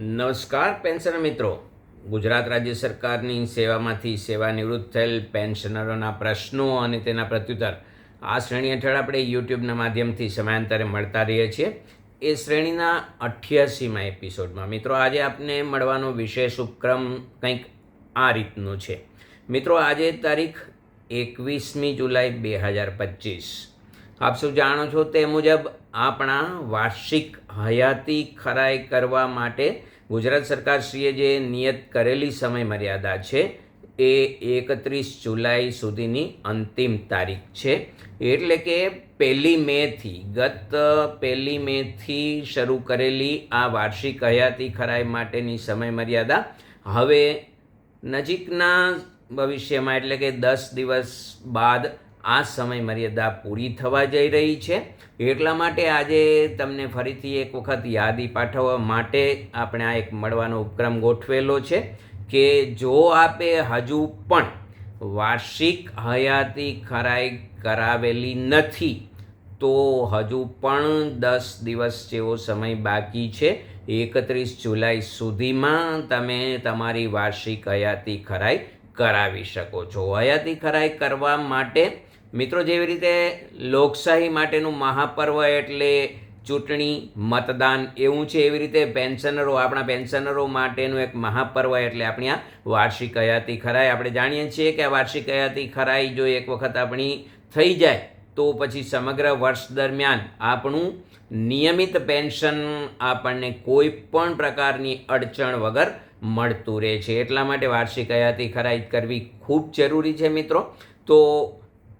નમસ્કાર, પેન્શનર મિત્રો. ગુજરાત રાજ્ય સરકારની સેવામાંથી સેવાનિવૃત્ત થયેલ પેન્શનરોના પ્રશ્નો અને તેના પ્રત્યુત્તર આ શ્રેણી હેઠળ આપણે યુટ્યુબના માધ્યમથી સમયાંતરે મળતા રહીએ છીએ. એ શ્રેણીના અઠ્યાસીમાં એપિસોડમાં. મિત્રો, આજે આપને મળવાનો વિશેષ ઉપક્રમ કંઈક આ રીતનું છે. મિત્રો, આજે તારીખ એકવીસમી જુલાઈ બે હજાર પચીસ. આપ સૌ જાણો છો તે મુજબ આપણા વાર્ષિક હયાતી ખરાઈ કરવા માટે ગુજરાત સરકારશ્રીએ જે નિયત કરેલી સમય મર્યાદા છે, એ એકત્રીસ જુલાઈ સુધીની અંતિમ તારીખ છે. એટલે કે પહેલી મેથી, ગત પહેલી મેથી શરૂ કરેલી આ વાર્ષિક હયાતી ખરાઈ માટેની સમય મર્યાદા હવે નજીકના ભવિષ્યમાં એટલે કે દસ દિવસ બાદ આ સમય મર્યાદા પૂરી થવા જઈ રહી છે. એટલા માટે આજે તમને ફરીથી એક વખત યાદી પાઠવવા માટે આપણે આ એક મળવાનો ઉપક્રમ ગોઠવેલો છે કે જો આપે હજુ પણ વાર્ષિક હયાતી ખરાઈ કરાવેલી નથી, તો હજુ પણ દસ દિવસ જેવો સમય બાકી છે. એકત્રીસ જુલાઈ સુધીમાં તમે તમારી વાર્ષિક હયાતી ખરાઈ કરાવી શકો છો. હયાતી ખરાઈ કરવા માટે મિત્રો, જેવી રીતે લોકશાહી માટેનું મહાપર્વ એટલે ચૂંટણી, મતદાન એવું છે, એવી રીતે પેન્શનરો, આપણા પેન્શનરો માટેનું એક મહાપર્વ એટલે આપણી આ વાર્ષિક હયાતી ખરાઈ. આપણે જાણીએ છીએ કે આ વાર્ષિક હયાતી ખરાઈ જો એક વખત આપણી થઈ જાય, તો પછી સમગ્ર વર્ષ દરમિયાન આપણું નિયમિત પેન્શન આપણને કોઈ પણ પ્રકારની અડચણ વગર મળતું રહે છે. એટલા માટે વાર્ષિક હયાતી ખરાઈ કરવી ખૂબ જરૂરી છે મિત્રો. તો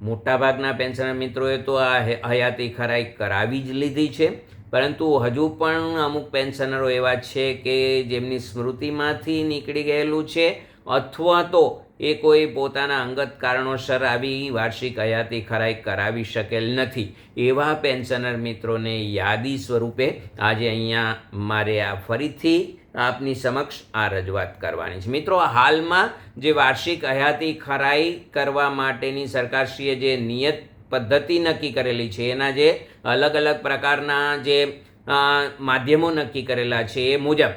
મોટાભાગના પેન્શનર મિત્રોએ તો આ હયાતી ખરાઈ કરાવી જ લીધી છે. પરંતુ હજુ પણ અમુક પેન્શનરો એવા છે કે જેમની સ્મૃતિમાંથી નીકળી ગયેલું છે અથવા તો એ કોઈ પોતાના અંગત કારણોસર આવી વાર્ષિક હયાતી ખરાઈ કરાવી શકેલ નથી. એવા પેન્શનર મિત્રોને યાદી સ્વરૂપે આજે અહીંયા મારે આ ફરીથી આપની સમક્ષ આ રજૂઆત કરવાની છે. મિત્રો હાલમાં જે વાર્ષિક હયાતી ખરાઈ કરવા માટેની સરકારશ્રીએ જે નિયત પદ્ધતિ નક્કી કરેલી છે, એના જે અલગ અલગ પ્રકારના જે માધ્યમો નક્કી કરેલા છે એ મુજબ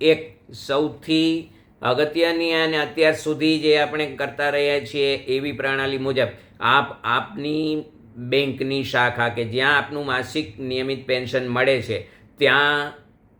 એક સૌથી અગત્યની અને અત્યાર સુધી જે આપણે કરતા રહ્યા છીએ એવી પ્રણાલી મુજબ આપ, આપની બેંકની શાખા કે જ્યાં આપનું માસિક નિયમિત પેન્શન મળે છે, ત્યાં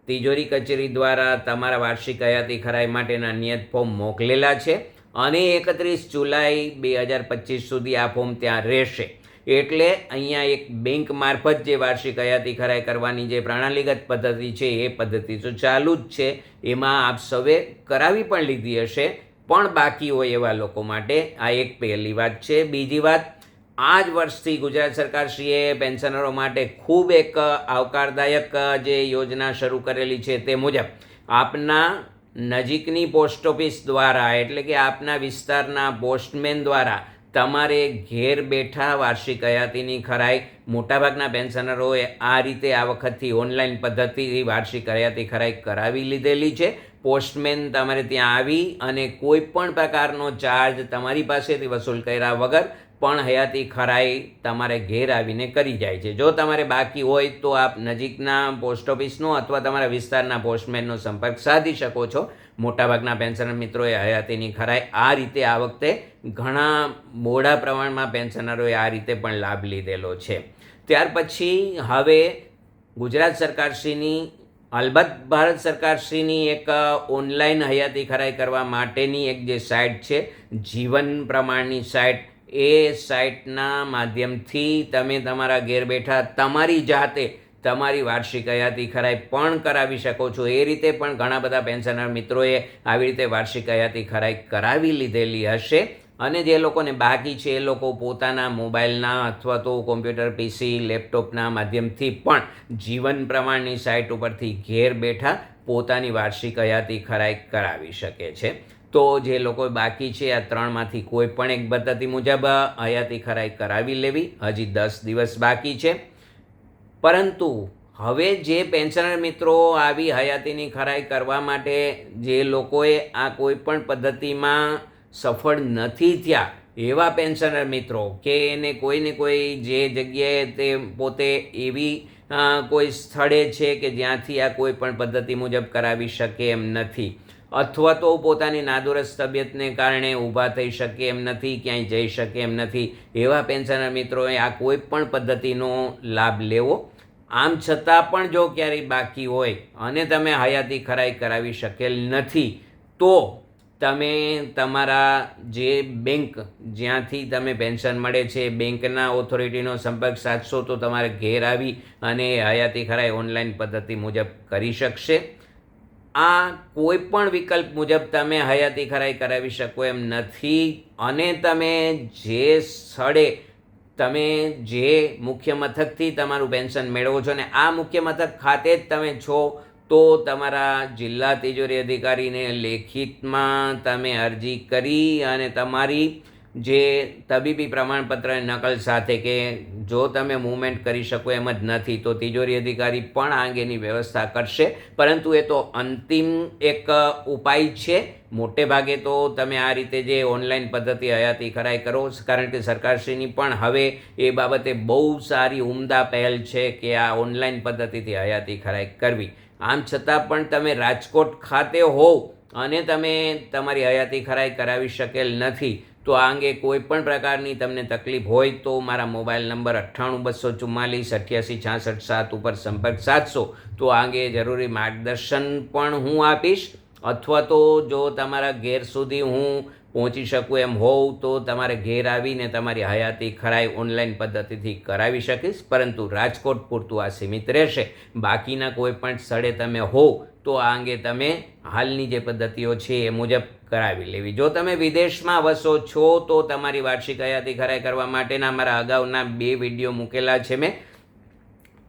તિજોરી કચેરી દ્વારા તમારા વાર્ષિક હયાતી ખરાઈ માટેના નિયત ફોર્મ મોકલેલા છે અને એકત્રીસ જુલાઈ બે હજાર પચીસ સુધી આ ફોર્મ ત્યાં રહેશે. એટલે અહીંયા એક બેંક મારફત જે વાર્ષિક હયાતી ખરાઈ કરવાની જે પ્રણાલીગત પદ્ધતિ છે, એ પદ્ધતિ તો ચાલુ જ છે. એમાં આપ સૌએ કરાવી પણ લીધી હશે. પણ બાકી હોય એવા લોકો માટે આ એક પહેલી વાત છે. બીજી વાત આ જ વર્ષથી ગુજરાત સરકારશ્રીએ પેન્શનરો માટે ખૂબ એક આવકારદાયક જે યોજના શરૂ કરેલી છે તે મુજબ આપના નજીકની પોસ્ટ ઓફિસ દ્વારા એટલે કે આપના વિસ્તારના પોસ્ટમેન દ્વારા તમારે ઘેર બેઠા વાર્ષિક હયાતીની ખરાઈ મોટાભાગના પેન્શનરોએ આ રીતે આ વખતથી ઓનલાઈન પદ્ધતિથી વાર્ષિક હયાતી ખરાઈ કરાવી લીધેલી છે. પોસ્ટમેન તમારે ત્યાં આવી અને કોઈ પણ પ્રકારનો ચાર્જ તમારી પાસેથી વસૂલ કર્યા વગર પણ હયાતી ખરાઈ તમારે ઘેર આવીને કરી જાય છે. જો તમારે બાકી હોય તો આપ નજીકના પોસ્ટ ઓફિસનો અથવા તમારા વિસ્તારના પોસ્ટમેનનો સંપર્ક સાધી શકો છો. મોટાભાગના પેન્શનર મિત્રોએ હયાતીની ખરાઈ આ રીતે આ વખતે ઘણા મોડા પ્રમાણમાં પેન્શનરોએ આ રીતે પણ લાભ લીધેલો છે. ત્યાર પછી હવે ગુજરાત સરકારશ્રીની, અલબત્ત ભારત સરકારશ્રીની એક ઓનલાઈન હયાતી ખરાઈ કરવા માટેની એક જે સાઇટ છે, જીવન પ્રમાણની સાઇટ એ સાઇટના માધ્યમથી તમે તમારા ઘેર બેઠા તમારી જાતે તમારી વાર્ષિક હયાતી ખરાઈ પણ કરાવી શકો છો. એ રીતે પણ ઘણા બધા પેન્શનર મિત્રોએ આવી રીતે વાર્ષિક હયાતી ખરાઈ કરાવી લીધેલી હશે. અને જે લોકોને બાકી છે, એ લોકો પોતાના મોબાઈલના અથવા તો કોમ્પ્યુટર પીસી લેપટોપના માધ્યમથી પણ જીવન પ્રમાણની સાઇટ ઉપરથી ઘેર બેઠા પોતાની વાર્ષિક હયાતી ખરાઈ કરાવી શકે છે. તો જે લોકો બાકી છે, આ ત્રણમાંથી કોઈ પણ એક પદ્ધતિ મુજબ હયાતી ખરાઈ કરાવી લેવી. હજી દસ દિવસ બાકી છે. પરંતુ હવે જે પેન્શનર મિત્રો આવી હયાતીની ખરાઈ કરવા માટે જે લોકોએ આ કોઈ પણ પદ્ધતિમાં સફળ નથી થયા, એવા પેન્શનર મિત્રો કે એને કોઈને કોઈ જે જગ્યાએ તે પોતે એવી કોઈ સ્થળે છે કે જ્યાંથી આ કોઈ પણ પદ્ધતિ મુજબ કરાવી શકે એમ નથી. અથવા તો પોતાની નાદુરસ્ત તબિયતને કારણે ઊભા થઈ શકે એમ નથી, ક્યાંય જઈ શકે એમ નથી. એવા પેન્શનર મિત્રોએ આ કોઈ પણ પદ્ધતિનો લાભ લેવો. આમ છતાં પણ જો ક્યારેય બાકી હોય અને તમે હયાતી ખરાઈ કરાવી શકેલ નથી, તો તમે તમારા જે બેંક જ્યાંથી તમે પેન્શન મળે છે, બેંકના ઓથોરિટીનો સંપર્ક સાધશો તો તમારે ઘેર આવી અને હયાતી ખરાઈ ઓનલાઈન પદ્ધતિ મુજબ કરી શકશે. આ કોઈ પણ વિકલ્પ મુજબ તમે હયાતી ખરાઈ કરાવી શકો એમ નથી. અને તમે જે સ્થળે તમે જે મુખ્ય મથકથી તમારું પેન્શન મેળવો છો ને આ મુખ્ય મથક ખાતે જ તમે છો, તો તમારા જિલ્લા તિજોરી અધિકારીને લેખિતમાં તમે અરજી કરી અને તમારી જે તબીબી પ્રમાણપત્રની નકલ સાથે કે જો તમે મૂવમેન્ટ કરી શકો એમ જ નથી, તો તિજોરી અધિકારી પણ આ અંગેની વ્યવસ્થા કરશે. પરંતુ એ તો અંતિમ એક ઉપાય છે. મોટે ભાગે તો તમે આ રીતે જે ઓનલાઈન પદ્ધતિ હયાતી ખરાઈ કરો, કારણ કે સરકારશ્રીની પણ હવે એ બાબતે બહુ સારી ઉમદા પહેલ છે કે આ ઓનલાઈન પદ્ધતિથી હયાતી ખરાઈ કરવી. આમ છતાં પણ તમે રાજકોટ ખાતે હોવ અને તમે તમારી હયાતી ખરાઈ કરાવી શકેલ નથી. તો આ અંગે કોઈ પણ પ્રકારની તમને તકલીફ હોય તો મારા મોબાઈલ નંબર અઠ્ઠાણું, બસો, ચુમ્માલીસ, અઠ્યાસી, છાસઠ, સાત ઉપર સંપર્ક સાધશો. તો આ અંગે જરૂરી માર્ગદર્શન પણ હું આપીશ. અથવા તો જો તમારા ઘેર સુધી હું પહોંચી શકું એમ હોઉં તો તમારે ઘેર આવીને તમારી હયાતી ખરાઈ ઓનલાઈન પદ્ધતિથી કરાવી શકીશ, પરંતુ રાજકોટ પૂરતું આ સીમિત રહેશે. બાકીના કોઈ પણ સ્થળે તમે હોવ તો આ અંગે તમે હાલની જે પદ્ધતિઓ છે એ મુજબ કરાવી લેવી. જો તમે વિદેશમાં વસો છો તો તમારી વાર્ષિક હયાતી ખરાઈ કરવા માટેના મારા અગાઉના બે વીડિયો મૂકેલા છે મેં.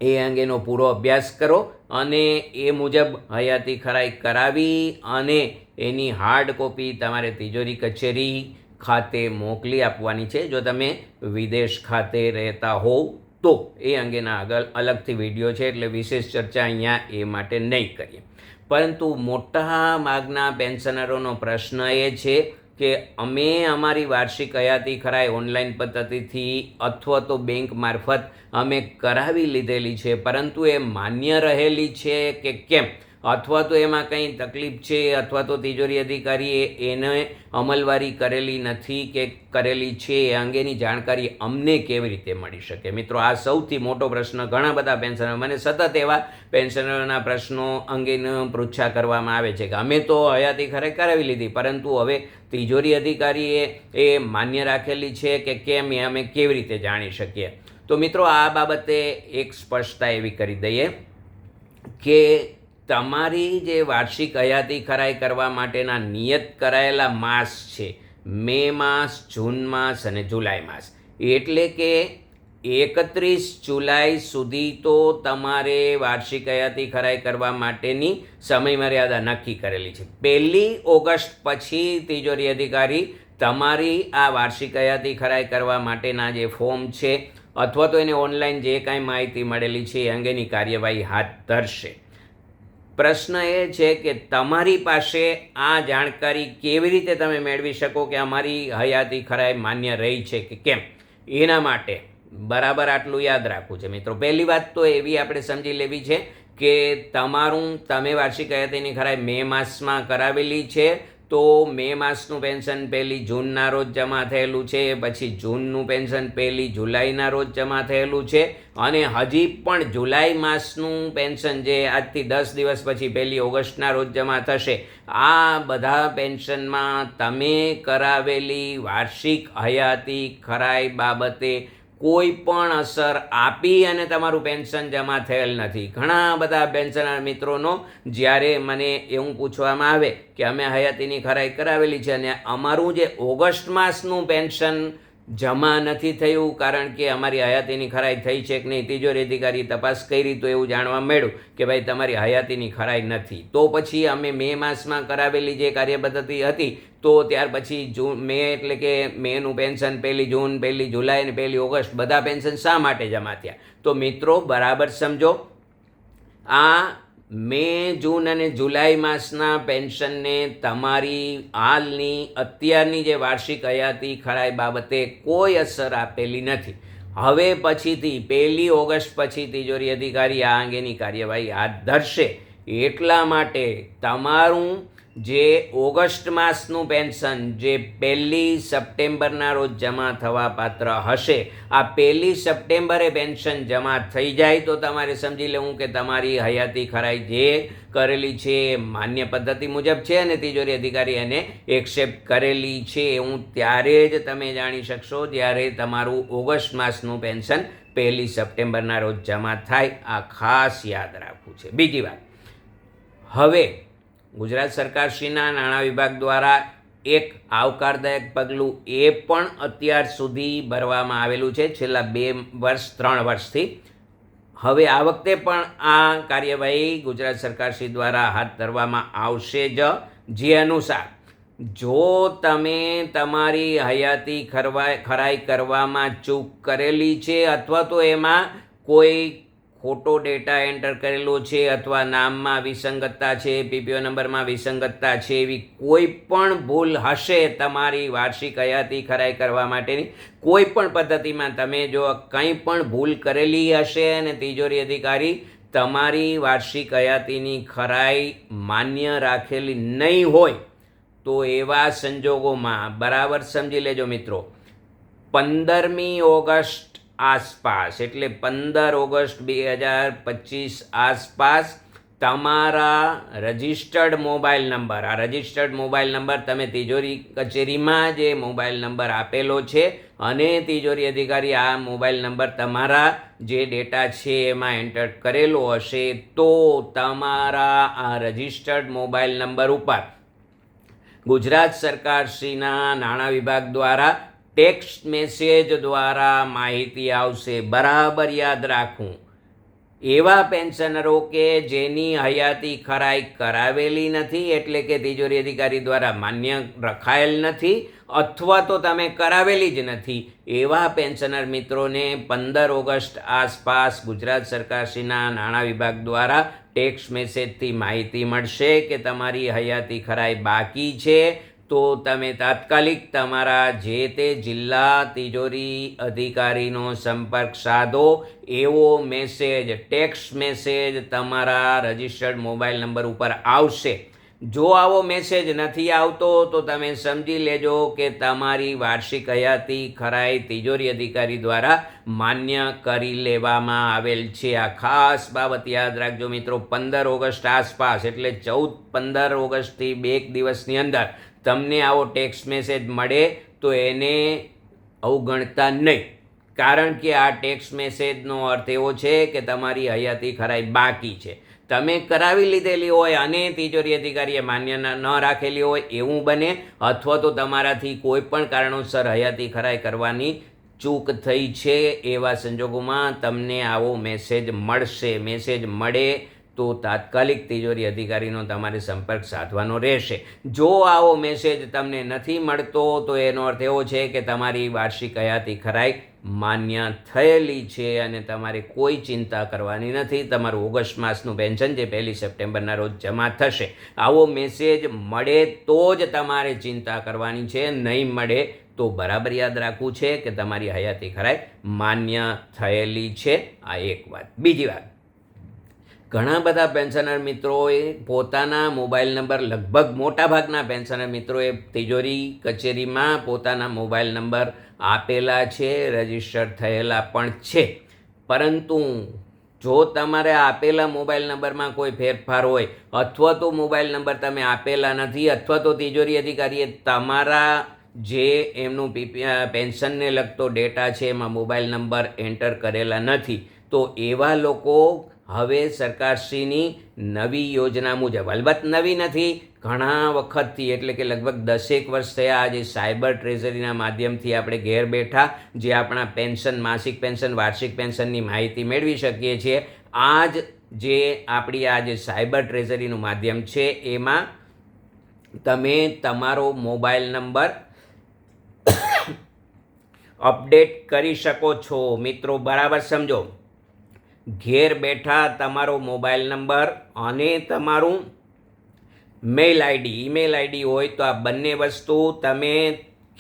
એ અંગેનો પૂરો અભ્યાસ કરો અને એ મુજબ હયાતી ખરાઈ કરાવી અને એની હાર્ડ કોપી તમારે તિજોરી કચેરી ખાતે મોકલી આપવાની છે. જો તમે વિદેશ ખાતે રહેતા હોવ તો એ અંગેના આગળ અલગથી વીડિયો છે, એટલે વિશેષ ચર્ચા અહીંયા એ માટે નહીં કરીએ. પરંતુ મોટા માગના પેન્શનરોનો પ્રશ્ન એ છે કે અમે અમારી વાર્ષિક હયાતી ખરાય ઓનલાઈન પદ્ધતિથી અથવા તો બેંક મારફત અમે કરાવી લીધેલી છે, પરંતુ એ માન્ય રહેલી છે કે કેમ? અથવા તો એમાં કંઈ તકલીફ છે અથવા તો તિજોરી અધિકારીએ એને અમલવારી કરેલી નથી કે કરેલી છે એ અંગેની જાણકારી અમને કેવી રીતે મળી શકે? મિત્રો, આ સૌથી મોટો પ્રશ્ન ઘણા બધા પેન્શનર, મને સતત એવા પેન્શનરના પ્રશ્નો અંગેનો પૃચ્છા કરવામાં આવે છે કે અમે તો હયાતી ખરે કરાવી લીધી, પરંતુ હવે તિજોરી અધિકારીએ એ માન્ય રાખેલી છે કે કેમ એ અમે કેવી રીતે જાણી શકીએ? તો મિત્રો, આ બાબતે એક સ્પષ્ટતા એવી કરી દઈએ કે તમારી જે વાર્ષિક હયાતી ખરાઈ કરવા માટેના નિયત કરાયેલા માસ છે, મે માસ, જૂન માસ અને જુલાઈ માસ. એટલે કે એકત્રીસ જુલાઈ સુધી તો તમારે વાર્ષિક હયાતી ખરાઈ કરવા માટેની સમયમર્યાદા નક્કી કરેલી છે. પહેલી ઓગસ્ટ પછી તિજોરી અધિકારી તમારી આ વાર્ષિક હયાતી ખરાઈ કરવા માટેના જે ફોર્મ છે, અથવા તો એને ઓનલાઈન જે કાંઈ માહિતી મળેલી છે એ અંગેની કાર્યવાહી હાથ ધરશે. પ્રશ્ન એ છે કે તમારી પાસે આ જાણકારી કેવી રીતે તમે મેળવી શકો કે અમારી હયાતી ખરાઈ માન્ય રહી છે કે કેમ? એના માટે બરાબર આટલું યાદ રાખવું છે. મિત્રો, પહેલી વાત તો એવી આપણે સમજી લેવી છે કે તમારું, તમે વાર્ષિક હયાતીની ખરાઈ મે માસમાં કરાવેલી છે. તો મે માસનું પેન્શન પહેલી જૂનના રોજ જમા થયેલું છે, પછી જૂનનું પેન્શન પહેલી જુલાઈના રોજ જમા થયેલું છે અને હજી પણ જુલાઈ માસનું પેન્શન જે આજથી દસ દિવસ પછી પહેલી ઓગસ્ટના રોજ જમા થશે, આ બધા પેન્શનમાં તમે કરાવેલી વાર્ષિક હયાતી ખરાઈ બાબતે કોઈ પણ અસર આપી અને તમારું પેન્શન જમા થયેલ નથી. ઘણા બધા પેન્શનર મિત્રોનો જ્યારે મને એવું પૂછવામાં આવે કે અમે હયાતીની ખરાઈ કરાવેલી છે અને અમારું જે ઓગસ્ટ માસનું પેન્શન જમા નથી થયું કારણ કે અમારી હયાતીની ખરાઈ થઈ છે કે નહીં? તિજોરી અધિકારી તપાસ કરી તો એવું જાણવા મળ્યું કે ભાઈ તમારી હયાતીની ખરાઈ નથી. તો પછી અમે મે માસમાં કરાવેલી જે કાર્યપદ્ધતિ હતી, તો ત્યાર પછી જૂન, મે એટલે કે મેનું પેન્શન પહેલી જૂન, પહેલી જુલાઈ અને પહેલી ઓગસ્ટ બધા પેન્શન શા માટે જમા થયા? તો મિત્રો, બરાબર સમજો? આ મે, જૂન અને જુલાઈ માસના પેન્શનને તમારી હાલની અત્યારની જે વાર્ષિક હયાતી ખરાઈ બાબતે કોઈ અસર આપેલી નથી. હવે પછીથી, પહેલી ઓગસ્ટ પછી તિજોરી અધિકારી આ અંગેની કાર્યવાહી હાથ ધરશે. એટલા માટે તમારું જે ઓગસ્ટ માસનું પેન્શન, જે પહેલી સપ્ટેમ્બરના રોજ જમા થવા પાત્ર હશે, આ પહેલી સપ્ટેમ્બરે પેન્શન જમા થઈ જાય તો તમારે સમજી લેવું કે તમારી હયાતી ખરાઈ જે કરેલી છે એ માન્ય પદ્ધતિ મુજબ છે અને તિજોરી અધિકારી એને એક્સેપ્ટ કરેલી છે હું ત્યારે જ તમે જાણી શકશો જ્યારે તમારું ઓગસ્ટ માસનું પેન્શન પહેલી સપ્ટેમ્બરના રોજ જમા થાય. આ ખાસ યાદ રાખવું છે. બીજી વાત. હવે ગુજરાત સરકારશ્રીના નાણાં વિભાગ દ્વારા એક આવકારદાયક પગલું એ પણ અત્યાર સુધી ભરવામાં આવેલું છે. છેલ્લા બે વર્ષ, ત્રણ વર્ષથી. હવે આ વખતે પણ આ કાર્યવાહી ગુજરાત સરકારશ્રી દ્વારા હાથ ધરવામાં આવશે જ. જે અનુસાર, જો તમે તમારી હયાતી ખરવાય, ખરાઈ કરવામાં ચૂક કરેલી છે અથવા તો એમાં કોઈ ખોટો ડેટા એન્ટર કરેલો છે અથવા નામમાં વિસંગતતા છે પીપીઓ નંબરમાં વિસંગતતા છે, એવી કોઈ પણ ભૂલ હશે તમારી વાર્ષિક હયાતી ખરાઈ કરવા માટેની. કોઈ પણ પદ્ધતિમાં તમે જો કંઈ પણ ભૂલ કરેલી હશે અને તિજોરી અધિકારી તમારી વાર્ષિક હયાતીની ખરાઈ માન્ય રાખેલી નહીં હોય, તો એવા સંજોગોમાં, બરાબર સમજી લેજો મિત્રો, પંદરમી ઓગસ્ટ આસપાસ, એટલે પંદર ઓગસ્ટ બે હજાર પચીસ આસપાસ તમારા રજિસ્ટર્ડ મોબાઈલ નંબર, આ રજિસ્ટર્ડ મોબાઈલ નંબર તમે તિજોરી કચેરીમાં જે મોબાઈલ નંબર આપેલો છે અને તિજોરી અધિકારી આ મોબાઈલ નંબર તમારા જે ડેટા છે એમાં એન્ટર કરેલો હશે, તો તમારા આ રજિસ્ટર્ડ મોબાઈલ નંબર ઉપર ગુજરાત સરકારશ્રીના નાણાં વિભાગ દ્વારા ટેક્સ્ટ મેસેજ દ્વારા માહિતી આવશે. બરાબર યાદ રાખવું. એવા પેન્શનરો કે જેની હયાતી ખરાઈ કરાવેલી નથી, એટલે કે તિજોરી અધિકારી દ્વારા માન્ય રખાયેલ નથી, અથવા તો તમે કરાવેલી જ નથી, એવા પેન્શનર મિત્રોને પંદર ઓગસ્ટ આસપાસ ગુજરાત સરકારશ્રીના નાણાં વિભાગ દ્વારા ટેક્સ્ટ મેસેજથી માહિતી મળશે કે તમારી હયાતી ખરાઈ બાકી છે. તો તમે તાત્કાલિક તમારા જે તે જિલ્લા તિજોરી અધિકારીનો સંપર્ક સાધો. એવો મેસેજ ટેક્સ્ટ મેસેજ તમારા રજિસ્ટર્ડ મોબાઈલ નંબર ઉપર આવશે. જો આવો મેસેજ નથી આવતો, તો તમે સમજી લેજો કે તમારી વાર્ષિક હયાતી ખરાઈ તિજોરી અધિકારી દ્વારા માન્ય કરી લેવામાં આવેલ છે. આ ખાસ બાબત યાદ રાખજો મિત્રો, પંદર ઓગસ્ટ આસપાસ, એટલે ચૌદ પંદર ઓગસ્ટથી બે એક દિવસની અંદર તમને આવો ટેક્સ્ટ મેસેજ મળે તો એને અવગણતા નહીં. કારણ કે આ ટેક્સ્ટ મેસેજનો અર્થ એવો છે કે તમારી હયાતી ખરાઈ બાકી છે. તમે કરાવી લીધેલી હોય અને તિજોરી અધિકારીએ માન્ય ન રાખેલી હોય એવું બને, અથવા તો તમારાથી કોઈ પણ કારણોસર હયાતી ખરાઈ કરવાની ચૂક થઈ છે એવા સંજોગોમાં તમને આવો મેસેજ મળશે. મેસેજ મળે તો તાત્કાલિક તિજોરી અધિકારીનો તમારે સંપર્ક સાધવાનો રહેશે. જો આવો મેસેજ તમને નથી મળતો, તો એનો અર્થ એવો છે કે તમારી વાર્ષિક હયાતી ખરાઈ માન્ય થયેલી છે અને તમારે કોઈ ચિંતા કરવાની નથી. તમારું ઓગસ્ટ માસનું પેન્શન જે પહેલી સપ્ટેમ્બરના રોજ જમા થશે. આવો મેસેજ મળે તો જ તમારે ચિંતા કરવાની છે. નહીં મળે તો બરાબર યાદ રાખવું છે કે તમારી હયાતી ખરાઈ માન્ય થયેલી છે. આ એક વાત. બીજી વાત. ઘણા બધા પેન્શનર મિત્રોએ પોતાના મોબાઈલ નંબર લગભગ મોટાભાગના પેન્શનર મિત્રોએ તિજોરી કચેરીમાં પોતાના મોબાઈલ નંબર આપેલા છે રજિસ્ટર થયેલા પણ છે. પરંતુ જો તમારે આપેલા મોબાઈલ નંબરમાં કોઈ ફેરફાર હોય, અથવા તો મોબાઈલ નંબર તમે આપેલા નથી, અથવા તો તિજોરી અધિકારીએ તમારા જે એમનું પેન્શનને લગતો ડેટા છે, એમાં મોબાઈલ નંબર એન્ટર કરેલા નથી, તો એવા લોકો હવે સરકારશ્રીની નવી યોજના મુજબ. અલબત્ત નવી નથી, ઘણા વખતથી એટલે કે લગભગ દસેક વર્ષ થયા આજે સાયબર ટ્રેઝરીના માધ્યમથી આપણે ઘેર બેઠા જે આપણા પેન્શન, માસિક પેન્શન, વાર્ષિક પેન્શનની માહિતી મેળવી શકીએ છીએ. આ જ જે આપણી આ જે સાયબર ટ્રેઝરીનું માધ્યમ છે, એમાં તમે તમારો મોબાઈલ નંબર અપડેટ કરી શકો છો. મિત્રો, બરાબર સમજો? ઘેર બેઠા તમારો મોબાઈલ નંબર અને તમારું મેલ આઈડી, ઈમેલ આઈડી હોય તો આ બંને વસ્તુ તમે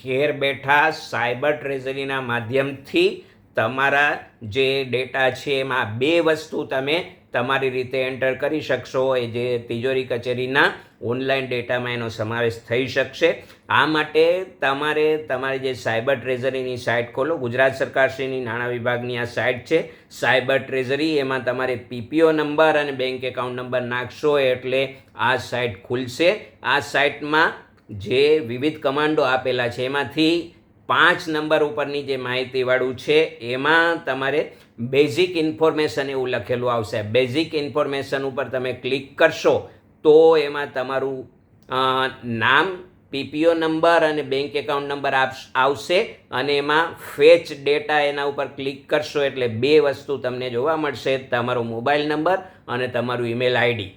ઘેર બેઠા સાયબર ટ્રેઝરીના માધ્યમથી તમારા જે ડેટા છે એમાં બે વસ્તુ તમે તમારી રીતે એન્ટર કરી શકશો. એ જે તિજોરી કચેરીના ઓનલાઈન ડેટામાં એનો સમાવેશ થઈ શકશે. આ માટે તમારે તમારી જે સાયબર ટ્રેઝરીની સાઇટ ખોલો. ગુજરાત સરકારશ્રીની નાણાં વિભાગની આ સાઇટ છે. સાયબર ટ્રેઝરી, એમાં તમારે પીપીઓ નંબર અને બેંક એકાઉન્ટ નંબર નાખશો એટલે આ સાઇટ ખુલશે. આ સાઇટમાં જે વિવિધ કમાન્ડો આપેલા છે, એમાંથી પાંચ નંબર ઉપરની જે માહિતીવાળું છે, એમાં તમારે બેઝિક ઇન્ફોર્મેશન એવું લખેલું આવશે. બેઝિક ઇન્ફોર્મેશન ઉપર તમે ક્લિક કરશો તો એમાં તમારું નામ, પીપીઓ નંબર અને બેંક એકાઉન્ટ નંબર આવશે અને એમાં ફેચ ડેટા એના ઉપર ક્લિક કરશો એટલે બે વસ્તુ તમને જોવા મળશે. તમારો મોબાઈલ નંબર અને તમારું ઈમેલ આઈડી.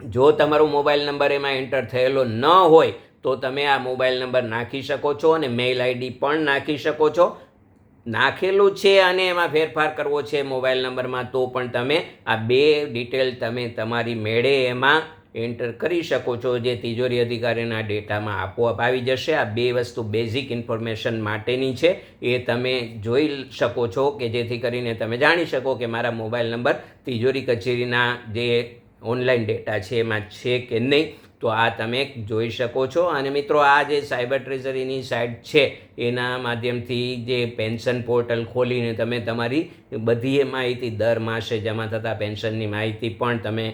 જો તમારો મોબાઈલ નંબર એમાં એન્ટર થયેલો ન હોય, તો તમે આ મોબાઈલ નંબર નાખી શકો છો અને મેઇલ આઈડી પણ નાખી શકો છો. નાખેલું છે અને એમાં ફેરફાર કરવો છે મોબાઈલ નંબરમાં, તો પણ તમે આ બે ડિટેલ તમે તમારી મેળે એમાં એન્ટર કરી શકો છો, જે તિજોરી અધિકારીના ડેટામાં આપોઆપ આવી જશે. આ બે વસ્તુ બેઝિક ઇન્ફોર્મેશન માટેની છે. એ તમે જોઈ શકો છો કે જેથી કરીને તમે જાણી શકો કે મારા મોબાઈલ નંબર તિજોરી કચેરીના જે ઓનલાઈન ડેટા છે, એમાં છે કે નહીં. તો આ તમે જોઈ શકો છો. અને મિત્રો, આ જે સાયબર ટ્રેઝરીની સાઇટ છે, એના માધ્યમથી જે પેન્શન પોર્ટલ ખોલીને તમે તમારી બધી એ માહિતી દર માસે જમા થતા પેન્શનની માહિતી પણ તમે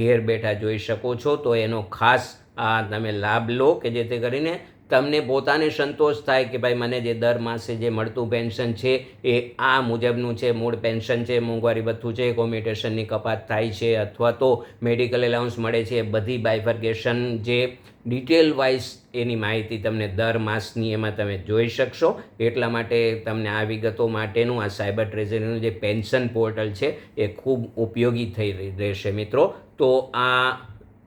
ઘેર બેઠા જોઈ શકો છો. તો એનો ખાસ આ તમે લાભ લો કે જેથી કરીને તમને પોતાને સંતોષ થાય કે ભાઈ મને જે દર માસે જે મળતું પેન્શન છે એ આ મુજબનું છે, મૂળ પેન્શન છે, મોંઘવારી ભથ્થું છે, કોમ્યુટેશનની કપાત થાય છે અથવા તો મેડિકલ એલાઉન્સ મળે છે, બધી બાયફર્ગેશન જે ડિટેલ વાઇઝ એની માહિતી તમને દર માસની એમાં તમે જોઈ શકશો. એટલા માટે તમને આ વિગતો માટેનું, આ સાયબર ટ્રેઝરીનું જે પેન્શન પોર્ટલ છે એ ખૂબ ઉપયોગી થઈ રહેશે મિત્રો. તો આ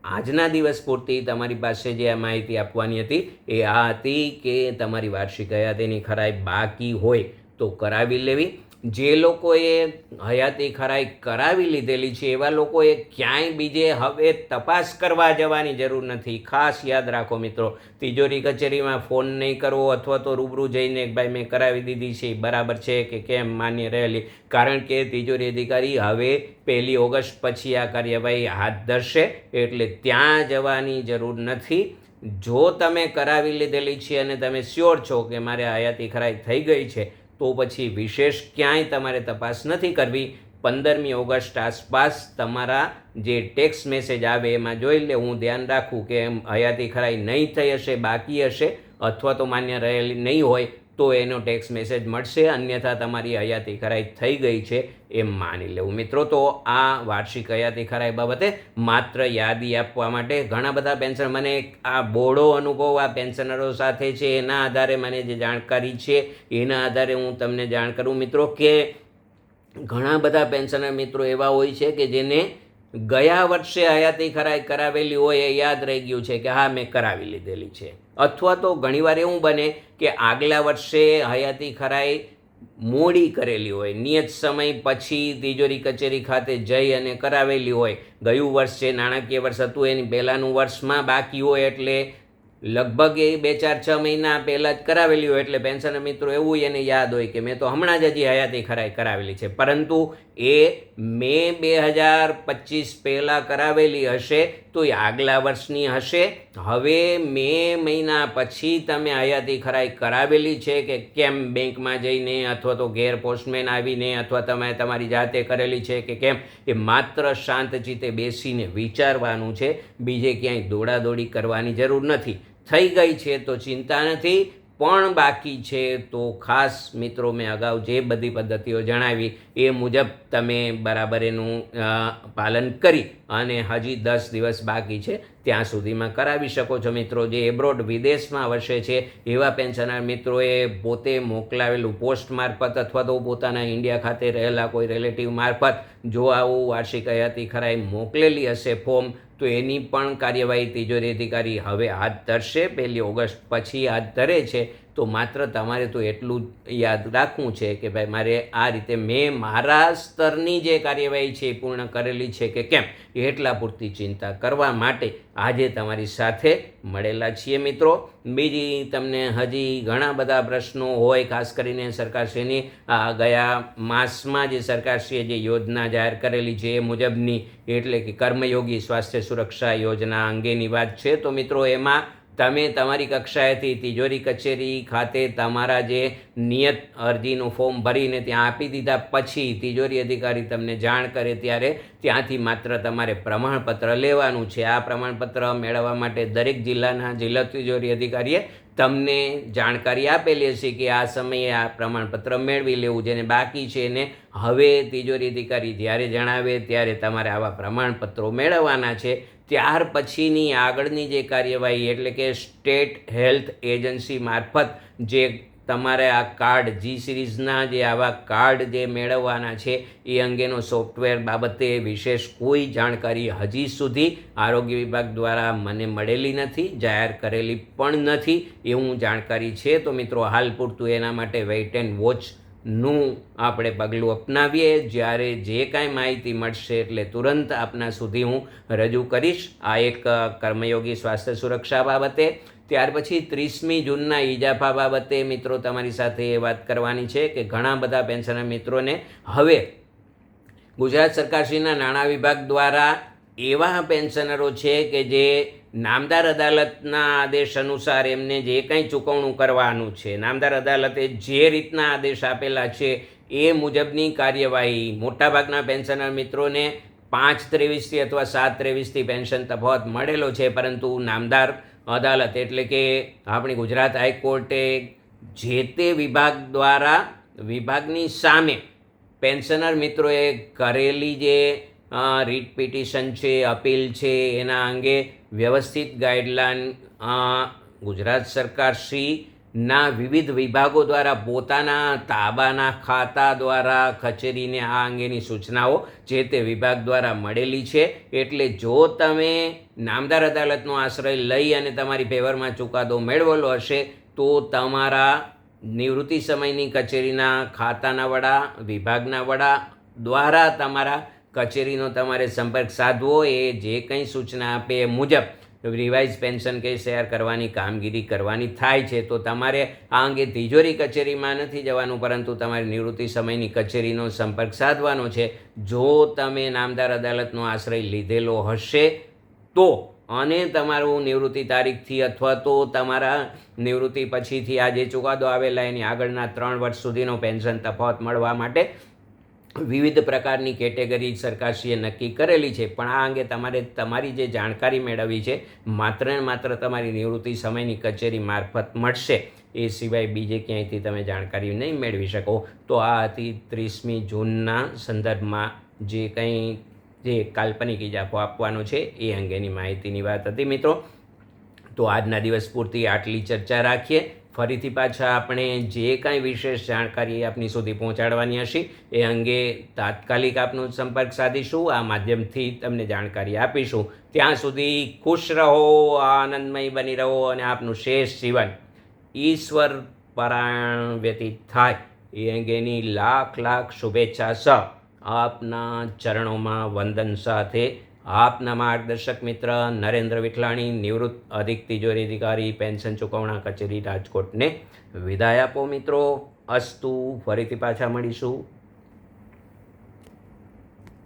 આજના દિવસ પૂરતી તમારી પાસે જે આ માહિતી આપવાની હતી એ આ હતી કે તમારી વાર્ષિક હયાતીની ખરાઈ બાકી હોય તો કરાવી લેવી. જે લોકોએ હયાતી ખરાઈ કરાવી લીધેલી છે, એવા લોકોએ ક્યાંય બીજે હવે તપાસ કરવા જવાની જરૂર નથી. ખાસ યાદ રાખો મિત્રો, તિજોરી કચેરીમાં ફોન નહીં કરવો અથવા તો રૂબરૂ જઈને ભાઈ મેં કરાવી દીધી છે બરાબર છે કે કેમ માન્ય રહેલી? કારણ કે તિજોરી અધિકારી હવે પહેલી ઓગસ્ટ પછી આ કાર્યવાહી હાથ ધરશે, એટલે ત્યાં જવાની જરૂર નથી. જો તમે કરાવી લીધેલી છે અને તમે શ્યોર છો કે મારે હયાતી ખરાઈ થઈ ગઈ છે તો પછી વિશેષ ક્યાંય તમારે તપાસ નથી કરવી. પંદરમી ઓગસ્ટ આસપાસ તમારા જે ટેક્સ મેસેજ આવે એમાં જોઈ લે, હું ધ્યાન રાખું કે એમ હયાતી ખરાઈ નહીં થઈ હશે, બાકી હશે, અથવા તો માન્ય રહેલી નહીં હોય તો એનો ટેક્સ મેસેજ મળશે, અન્યથા તમારી હયાતી ખરાઈ થઈ ગઈ છે એમ માની લેવું. મિત્રો, તો આ વાર્ષિક હયાતી ખરાઈ બાબતે માત્ર યાદી આપવા માટે ઘણા બધા પેન્શન મને આ બોડો અનુભવ, આ પેન્શનરો સાથે છે, એના આધારે મને જે જાણકારી છે, એના આધારે હું તમને જાણ કરું. મિત્રો, કે ઘણા બધા પેન્શનર મિત્રો, એવા હોય છે કે જેને ગયા વર્ષે હયાતી ખરાઈ કરાવેલી હોય એ યાદ રહી ગયું છે કે હા, મેં કરાવી લીધેલી છે. અથવા તો ઘણીવાર એવું બને કે આગલા વર્ષે હયાતી ખરાઈ મોડી કરેલી હોય, નિયત સમય પછી તિજોરી કચેરી ખાતે જઈ અને કરાવેલી હોય. ગયું વર્ષ છે નાણાકીય વર્ષ હતું, એની પહેલાંનું વર્ષમાં બાકી હોય એટલે લગભગ એ બે ચાર છ મહિના પહેલાં જ કરાવેલી હોય. એટલે પેન્શન મિત્રો, એવું એને યાદ હોય કે મેં તો હમણાં જ હજી હયાતી ખરાઈ કરાવેલી છે. પરંતુ એ મે બે હજાર પચીસ પહેલાં કરાવેલી હશે તો એ આગલા વર્ષની હશે. હવે મે મહિના પછી તમે હયાતી ખરાઈ કરાવેલી છે કે કેમ બેંકમાં જઈને અથવા તો ઘેર પોસ્ટમેન આવીને અથવા તમે તમારી જાતે કરેલી છે કે કેમ, એ માત્ર શાંત ચિત્તે બેસીને વિચારવાનું છે. બીજે ક્યાંય દોડાદોડી કરવાની જરૂર નથી. થઈ ગઈ છે તો ચિંતા નથી. પણ બાકી છે તો ખાસ મિત્રો મેં અગાઉ જે બધી પદ્ધતિઓ જણાવી, એ મુજબ તમે બરાબર એનું પાલન કરી અને હજી દસ દિવસ બાકી છે, ત્યાં સુધીમાં કરાવી શકો છો મિત્રો. જે એબ્રોડ વિદેશમાં વસે છે, એવા પેન્શનર મિત્રોએ પોતે મોકલાવેલું પોસ્ટ મારફત અથવા તો પોતાના ઇન્ડિયા ખાતે રહેલા કોઈ રિલેટિવ મારફત જો આવું વાર્ષિક હયાતી ખરાઈ મોકલેલી હશે ફોર્મ તો એની પણ કાર્યવાહી તિજોરી અધિકારી હવે હાથ ધરશે. પહેલી ઓગસ્ટ પછી હાથ ધરે છે. તો માત્ર તમારે તો એટલું યાદ રાખવું છે કે ભાઈ મારે આ રીતે મેં મારા સ્તરની જે કાર્યવાહી છે એ પૂર્ણ કરેલી છે કે કેમ એટલા પૂરતી ચિંતા કરવા માટે આજે તમારી સાથે મળેલા છીએ મિત્રો. બીજી તમને હજી ઘણા બધા પ્રશ્નો હોય, ખાસ કરીને સરકારશ્રીની, આ ગયા માસમાં જે સરકારશ્રીએ જે યોજના જાહેર કરેલી છે એ મુજબની, એટલે કે કર્મયોગી સ્વાસ્થ્ય સુરક્ષા યોજના અંગેની વાત છે. તો મિત્રો, એમાં તમે તમારી કક્ષાએથી તિજોરી કચેરી ખાતે તમારા જે નિયત અરજીનું ફોર્મ ભરીને ત્યાં આપી દીધા પછી તિજોરી અધિકારી તમને જાણ કરે ત્યારે ત્યાંથી માત્ર તમારે પ્રમાણપત્ર લેવાનું છે. આ પ્રમાણપત્ર મેળવવા માટે દરેક જિલ્લાના જિલ્લા તિજોરી અધિકારીએ તમને જાણકારી આપેલી હશે કે આ સમયે આ પ્રમાણપત્ર મેળવી લેવું જેને બાકી છે એને હવે તિજોરી અધિકારી જ્યારે જણાવે ત્યારે તમારે આવા પ્રમાણપત્રો મેળવવાના છે. ત્યાર પછીની આગળની જે કાર્યવાહી એટલે કે સ્ટેટ હેલ્થ એજન્સી મારફત જે તમારે આ કાર્ડ જી સિરીઝના જે આવા કાર્ડ જે મેળવવાના છે, એ અંગેનો સોફ્ટવેર બાબતે વિશેષ કોઈ જાણકારી હજી સુધી આરોગ્ય વિભાગ દ્વારા મને મળેલી નથી, જાહેર કરેલી પણ નથી એવું જાણકારી છે. તો મિત્રો, હાલ પૂરતું એના માટે વેઇટ એન્ડ વોચ નું આપણે પગલું અપનાવીએ. જ્યારે જે કાંઈ માહિતી મળશે એટલે તુરંત આપના સુધી હું રજૂ કરીશ. આ એક કર્મયોગી સ્વાસ્થ્ય સુરક્ષા બાબતે. ત્યાર પછી ત્રીસમી જૂનના ઈજાફા બાબતે મિત્રો તમારી સાથે એ વાત કરવાની છે કે ઘણા બધા પેન્શનર મિત્રોને હવે ગુજરાત સરકારશ્રીના નાણાં વિભાગ દ્વારા એવા પેન્શનરો છે કે જે નામદાર અદાલતના આદેશ અનુસાર એમને જે કંઈ ચૂકવણું કરવાનું છે, નામદાર અદાલતે જે રીતના આદેશ આપેલા છે એ મુજબની કાર્યવાહી મોટાભાગના પેન્શનર મિત્રોને પાંચ ત્રેવીસથી અથવા સાત ત્રેવીસથી પેન્શન તફાવત મળેલો છે, પરંતુ નામદાર અદાલત એટલે કે આપણી ગુજરાત હાઈકોર્ટે જે તે વિભાગ દ્વારા વિભાગની સામે પેન્શનર મિત્રોએ કરેલી જે રીટ પિટિશન છે, અપીલ છે, એના અંગે વ્યવસ્થિત ગાઈડલાઈન ગુજરાત સરકાર શ્રીના વિવિધ વિભાગો દ્વારા પોતાના તાબાના ખાતા દ્વારા કચેરીને આ અંગેની સૂચનાઓ જે તે વિભાગ દ્વારા મળેલી છે. એટલે જો તમે નામદાર અદાલતનો આશ્રય લઈ અને તમારી ફેવરમાં ચુકાદો મેળવેલો હશે, તો તમારા નિવૃત્તિ સમયની કચેરીના ખાતાના વડા, વિભાગના વડા દ્વારા તમારા કચેરીનો તમારે સંપર્ક સાધવો એ જે કંઈ સૂચના આપે એ મુજબ રિવાઇઝ પેન્શન કે શેર કરવાની કામગીરી કરવાની થાય છે. તો તમારે આ અંગે તિજોરી કચેરીમાં નથી જવાનું, પરંતુ તમારે નિવૃત્તિ સમયની કચેરીનો સંપર્ક સાધવાનો છે. જો તમે નામદાર અદાલતનો આશ્રય લીધેલો હશે, તો અને તમારું નિવૃત્તિ તારીખથી અથવા તો તમારા નિવૃત્તિ પછીથી આ જે ચુકાદો આવેલા, એની આગળના ત્રણ વર્ષ સુધીનો પેન્શન તફાવત મળવા માટે વિવિધ પ્રકારની કેટેગરી સરકારશ્રીએ નક્કી કરેલી છે. પણ આ અંગે તમારે, તમારી જે જાણકારી મેળવવી છે, માત્ર ને માત્ર તમારી નિવૃત્તિ સમયની કચેરી મારફત મળશે. એ સિવાય બીજે ક્યાંયથી તમે જાણકારી નહીં મેળવી શકો. તો આ હતી ત્રીસમી જૂનના સંદર્ભમાં જે કંઈ, જે કાલ્પનિક ઇજાફો આપવાનો છે એ અંગેની માહિતીની વાત હતી મિત્રો. તો આજના દિવસ પૂરતી આટલી ચર્ચા રાખીએ. ફરીથી પાછા આપણે જે કાંઈ વિશેષ જાણકારી આપની સુધી પહોંચાડવાની હશે, એ અંગે તાત્કાલિક આપનો સંપર્ક સાધીશું, આ માધ્યમથી તમને જાણકારી આપીશું. ત્યાં સુધી ખુશ રહો, આનંદમય બની રહો અને આપનું શેષ જીવન ઈશ્વર પરાયણ વ્યતીત થાય. એ અંગેની લાખ લાખ શુભેચ્છા સહ આપના ચરણોમાં વંદન સાથે આપના માર્ગદર્શક મિત્ર નરેન્દ્ર વિઠલાણી, નિવૃત્ત અધિક તિજોરી અધિકારી, પેન્શન ચૂકવણા કચેરી રાજકોટને વિદાય આપો મિત્રો. અસ્તુ, ફરીથી પાછા મળીશું.